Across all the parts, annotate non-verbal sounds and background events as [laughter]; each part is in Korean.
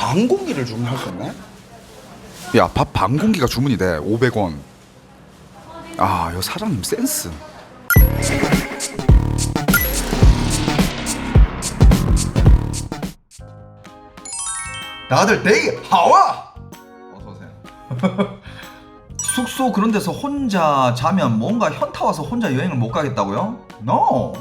반 공기를 주문할 수 있네? 야, 밥 반 공기가 주문이 돼. 500원. 아, 여 사장님 센스. 다들 데이 하와. 어서 오세요. [laughs] 숙소 그런 데서 혼자 자면 뭔가 현타 와서 혼자 여행을 못 가겠다고요? No.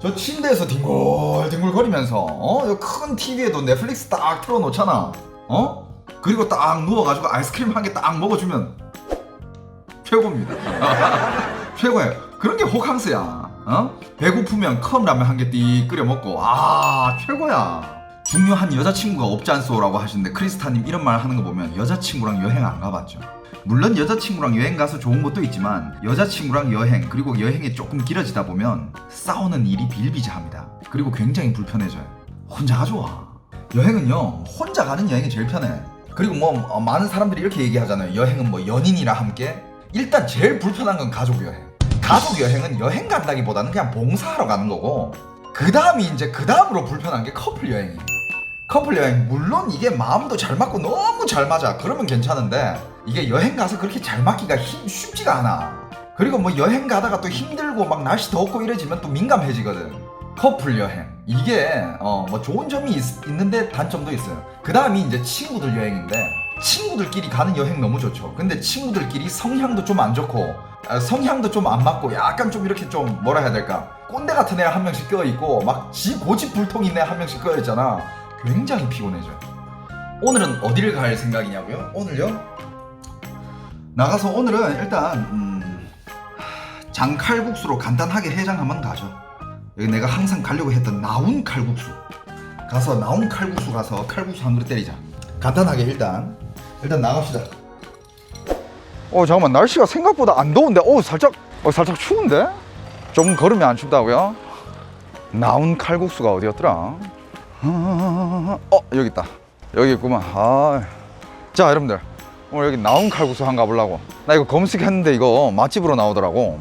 저 침대에서 뒹굴뒹굴 거리면서 어? 여큰 TV에도 넷플릭스 딱 틀어놓잖아. 어? 그리고 딱 누워가지고 아이스크림 한 개 딱 먹어주면 최고입니다. [laughs] 최고예요. 그런 게 호캉스야. 어? 배고프면 컵라면 한 개 띠 끓여 먹고 아 최고야. 중요한 여자친구가 없지 않소라고 하시는데 크리스타님 이런 말 하는 거 보면 여자친구랑 여행 안 가봤죠. 물론 여자친구랑 여행 가서 좋은 것도 있지만 여자친구랑 여행 그리고 여행이 조금 길어지다 보면 싸우는 일이 비일비재합니다. 그리고 굉장히 불편해져요. 혼자가 좋아. 여행은요 혼자 가는 여행이 제일 편해. 그리고 뭐 어, 많은 사람들이 이렇게 얘기하잖아요. 여행은 뭐 연인이랑 함께 일단 제일 불편한 건 가족 여행. 가족 여행은 여행 간다기보다는 그냥 봉사하러 가는 거고 그 다음이 이제 그 다음으로 불편한 게 커플 여행이에요. 커플 여행 물론 이게 마음도 잘 맞고 너무 잘 맞아. 그러면 괜찮은데 이게 여행 가서 그렇게 잘 맞기가 힘, 쉽지가 않아. 그리고 뭐 여행 가다가 또 힘들고 막 날씨 덥고 이러지면 또 민감해지거든. 커플 여행. 이게 어 뭐 좋은 점이 있, 있는데 단점도 있어요. 그 다음이 이제 친구들 여행인데 친구들끼리 가는 여행 너무 좋죠. 근데 친구들끼리 성향도 좀 안 좋고 아, 성향도 좀 안 맞고 약간 좀 이렇게 좀 뭐라 해야 될까? 꼰대 같은 애 한 명씩 껴있고 막 지 고집 불통인 애한 명씩 껴있잖아 굉장히 피곤해져요. 오늘은 어디를 갈 생각이냐고요? 오늘요? 나가서 오늘은 일단 음, 장칼국수로 간단하게 해장 한번 가죠. 여기 내가 항상 가려고 했던 나운 칼국수. 가서 나온 칼국수 가서 칼국수 한 그릇 때리자. 간단하게 일단 일단 나갑시다. 어 잠깐만 날씨가 생각보다 안 더운데 어 살짝 어 살짝 추운데? 좀 걸으면 안 춥다고요? 나온 칼국수가 어디였더라? 어 여기 있다. 여기 있구만. 아. 자 여러분들. 오늘 여기 나온 칼국수 한 가보려고. 나 이거 검색했는데 이거 맛집으로 나오더라고.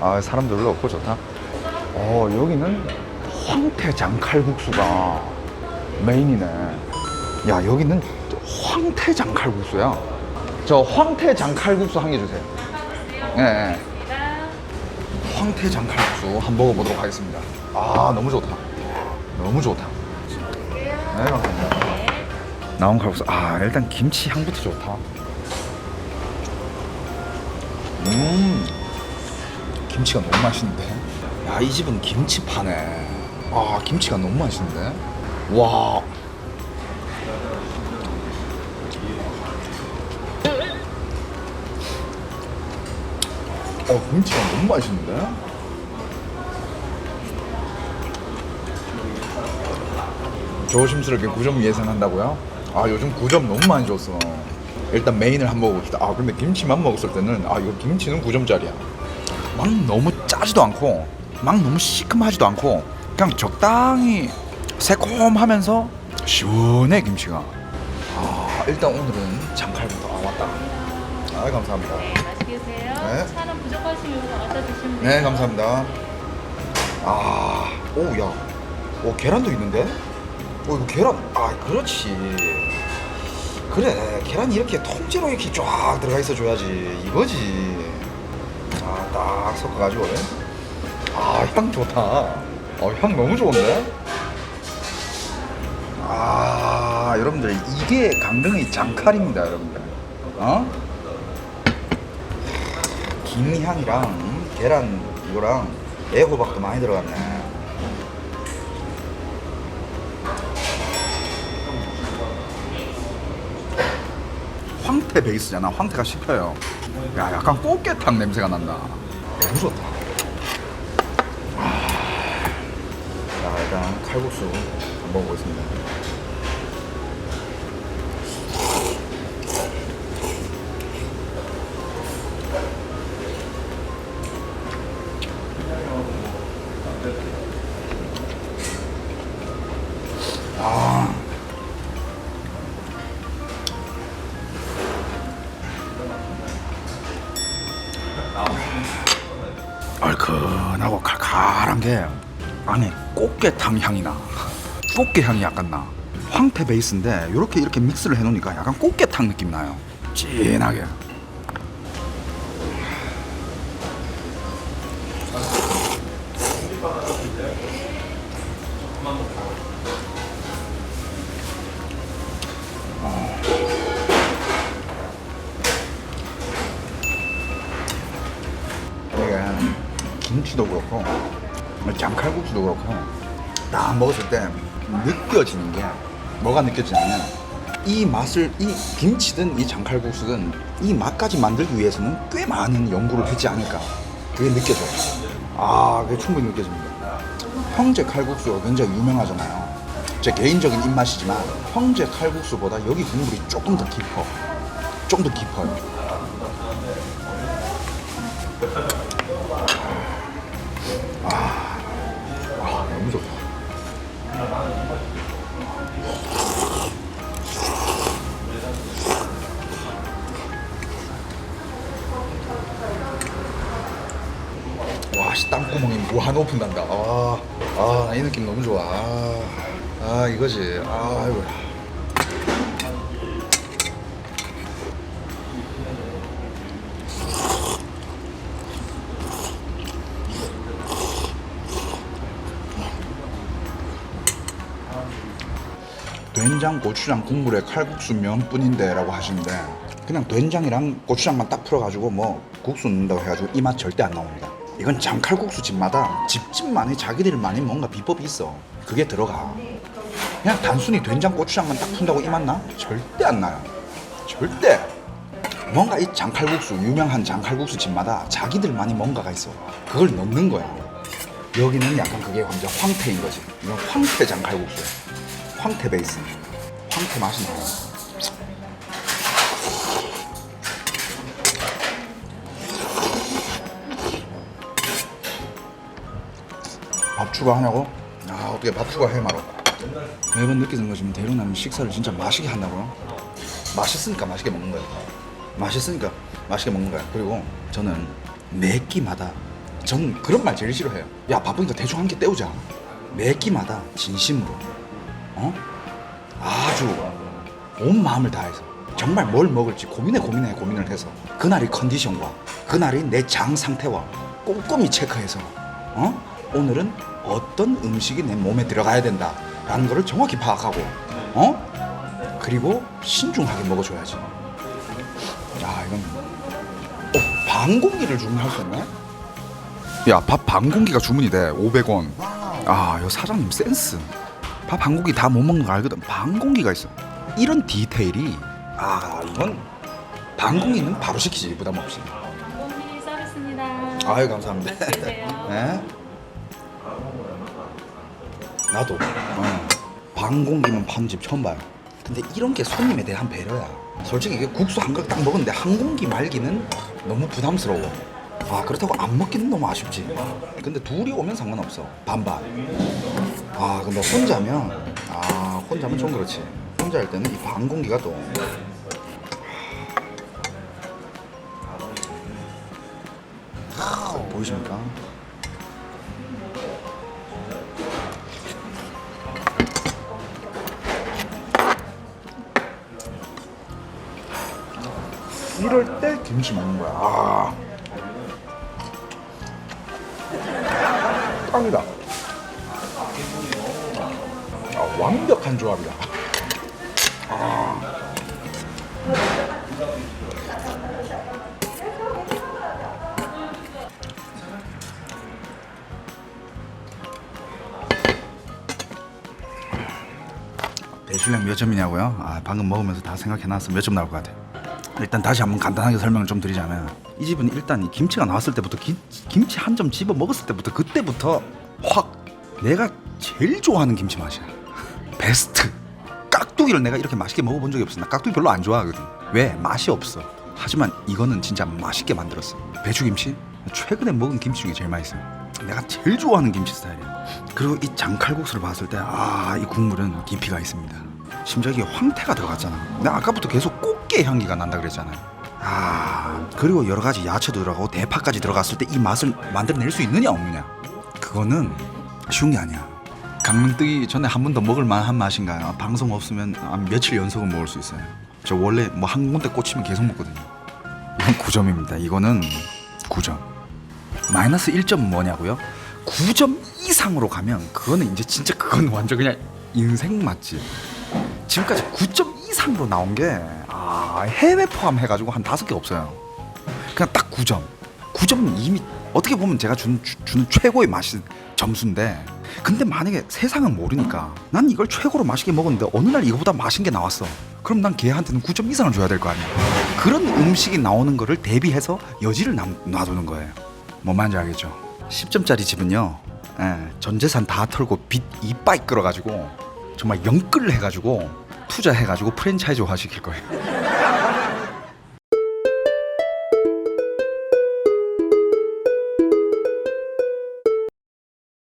아 사람들 별로 없고 좋다. 어 여기는 황태장 칼국수가 메인이네. 야 여기는 황태장 칼국수야. 저 황태장 칼국수 한 개 주세요. 예, 예. 황태장 칼국수 한번 먹어보도록 하겠습니다. 아 너무 좋다. 너무 좋다 네, 감사합니다. 나온 칼국수. 아, 일단 김치 향부터 좋다. 음, 김치가 너무 맛있는데. 야, 이 집은 김치 파네. 아, 김치가 너무 맛있는데. 와. 어, 김치가 너무 맛있는데? 조심스럽게 9점 예상한다고요? 아 요즘 9점 너무 많이 줬어. 일단 메인을 한번 먹어봅시다. 아 근데 김치만 먹었을 때는 아 이거 김치는 9점짜리야. 막 너무 짜지도 않고 막 너무 시큼하지도 않고 그냥 적당히 새콤하면서 시원해 김치가. 아 일단 오늘은 장칼부터 아 왔다. 아 감사합니다. 맛있게 드세요. 네. 차는 부족하시면 갖다 드시면 돼요. 네 감사합니다. 아 오야. 오 계란도 있는데? 오 이거 계란 아 그렇지. 그래 계란이 이렇게 통째로 이렇게 쫙 들어가 있어 줘야지. 이거지. 아딱 섞어가지고. 아 향 좋다. 어 향 너무 좋은데? 아 여러분들 이게 강릉의 장칼입니다 여러분들. 어? 김 향이랑 계란 이거랑 애호박도 많이 들어갔네. 황태 베이스잖아. 황태가 씹혀요. 야, 약간 꽃게탕 냄새가 난다. 너무 좋다. 아, 자, 일단 칼국수 먹어보겠습니다. 얼큰하고 칼칼한 게 안에 꽃게탕 향이 나. 꽃게 향이 약간 나. 황태 베이스인데 이렇게 이렇게 믹스를 해놓으니까 약간 꽃게탕 느낌 나요. 진하게. 김치도 그렇고 장칼국수도 그렇고 딱 먹었을 때 느껴지는 게 뭐가 느껴지냐면 이 맛을 이 김치든 이 장칼국수든 이 맛까지 만들기 위해서는 꽤 많은 연구를 했지 않을까. 그게 느껴져요. 아 그게 충분히 느껴집니다. 형제 칼국수가 굉장히 유명하잖아요. 제 개인적인 입맛이지만 형제 칼국수보다 여기 국물이 조금 더 깊어. 좀 더 깊어요 와, 씨, 땅구멍이 무한 오픈한다. 아, 아, 이 느낌 너무 좋아. 아, 아 이거지. 아, 아이고. 된장, 고추장 국물에 칼국수 면뿐인데 라고 하시는데 그냥 된장이랑 고추장만 딱 풀어가지고 뭐 국수 넣는다고 해가지고 이 맛 절대 안 나옵니다. 이건 장칼국수 집마다 집집만의 자기들만의 뭔가 비법이 있어. 그게 들어가. 그냥 단순히 된장, 고추장만 딱 푼다고 이 맛 나? 절대 안 나요. 절대. 뭔가 이 장칼국수 유명한 장칼국수 집마다 자기들만의 뭔가가 있어. 그걸 넣는 거야. 여기는 약간 그게 완전 황태인 거지. 이건 황태 장칼국수야. 황태 베이스. 황태 맛이 나요. 밥 추가하냐고? 아 어떻게 밥 추가해 말어 매번 느끼는 거지만 대륙남은 식사를 진짜 맛있게 한다고요? 맛있으니까 맛있게 먹는 거예요 맛있으니까 맛있게 먹는 거야 그리고 저는 매 끼마다 전 그런 말 제일 싫어해요 야 바쁘니까 대충 한 끼 때우자 매 끼마다 진심으로 어? 아주 온 마음을 다해서 정말 뭘 먹을지 고민에 고민에 고민을 해서 그날의 컨디션과 그날의 내 장 상태와 꼼꼼히 체크해서 어? 오늘은 어떤 음식이 내 몸에 들어가야 된다라는 거를 정확히 파악하고 어? 그리고 신중하게 먹어줘야지 야 이건 어, 반 공기를 주문할 수 있나? 야밥 반 공기가 주문이 돼 500원 아이 사장님 센스 밥한 공기 다 못 먹는 거 알거든 반 공기가 있어 이런 디테일이 아 이건 반 공기는 바로 시키지 부담 없이 공기 서비스입니다. 아유 감사합니다. [laughs] 네? 나도. 어. 반 공기만 파는 집 처음 봐요. 근데 이런 게 손님에 대한 배려야. 솔직히 이게 국수 한 그릇 딱 먹었는데 한 공기 말기는 너무 부담스러워. 아 그렇다고 안 먹기는 너무 아쉽지. 근데 둘이 오면 상관없어. 반반. 아 근데 혼자면? 아 혼자면 좀 그렇지. 혼자 할 때는 이 반 공기가 또. 하, 보이십니까? 이럴 때 김치 먹는 거야. 아. 땅이다. 아, 완벽한 조합이다. 아. 대실력 몇 점이냐고요? 아 방금 먹으면서 다 생각해놨어 몇 점 나올 것 같아. 일단 다시 한번 간단하게 설명을 좀 드리자면 이 집은 일단 이 김치가 나왔을 때부터 김, 김치 한 점 집어 먹었을 때부터 그때부터 확 내가 제일 좋아하는 김치 맛이야. 베스트. 깍두기를 내가 이렇게 맛있게 먹어본 적이 없어. 나 깍두기 별로 안 좋아하거든. 왜? 맛이 없어. 하지만 이거는 진짜 맛있게 만들었어. 배추김치? 최근에 먹은 김치 중에 제일 맛있어요. 내가 제일 좋아하는 김치 스타일이야. 그리고 이 장칼국수를 봤을 때, 아, 이 국물은 깊이가 있습니다. 심지어 이게 황태가 들어갔잖아. 내가 아까부터 계속 꽃게 향기가 난다 그랬잖아요. 아, 그리고 여러 가지 야채도 들어가고 대파까지 들어갔을 때 이 맛을 만들어낼 수 있느냐 없느냐? 그거는 쉬운 게 아니야. 강릉 뜨기 전에 한 번 더 먹을 만한 맛인가요? 방송 없으면 한 며칠 연속은 먹을 수 있어요. 저 원래 뭐 한 군데 꽂히면 계속 먹거든요. 이건 9점입니다. 이거는 9점. 마이너스 1점 뭐냐고요? 9점 이상으로 가면 그거는 이제 진짜 그건 완전 그냥 인생 맛집. 지금까지 9점 이상으로 나온 게 아, 해외 포함해가지고 한 다섯 개 없어요. 그냥 딱 9점. 9점은 이미 어떻게 보면 제가 준, 주, 주는 최고의 맛이 점수인데 근데 만약에 세상은 모르니까 난 이걸 최고로 맛있게 먹었는데 어느 날 이거보다 맛있는 게 나왔어 그럼 난 걔한테는 9점 이상을 줘야 될 거 아니야 그런 음식이 나오는 거를 대비해서 여지를 남, 놔두는 거예요 뭔 말인지 알겠죠 10점짜리 집은요 예, 전 재산 다 털고 빚 이빠이 끌어가지고 정말 영끌 해가지고 투자해가지고 프랜차이즈화 시킬 거예요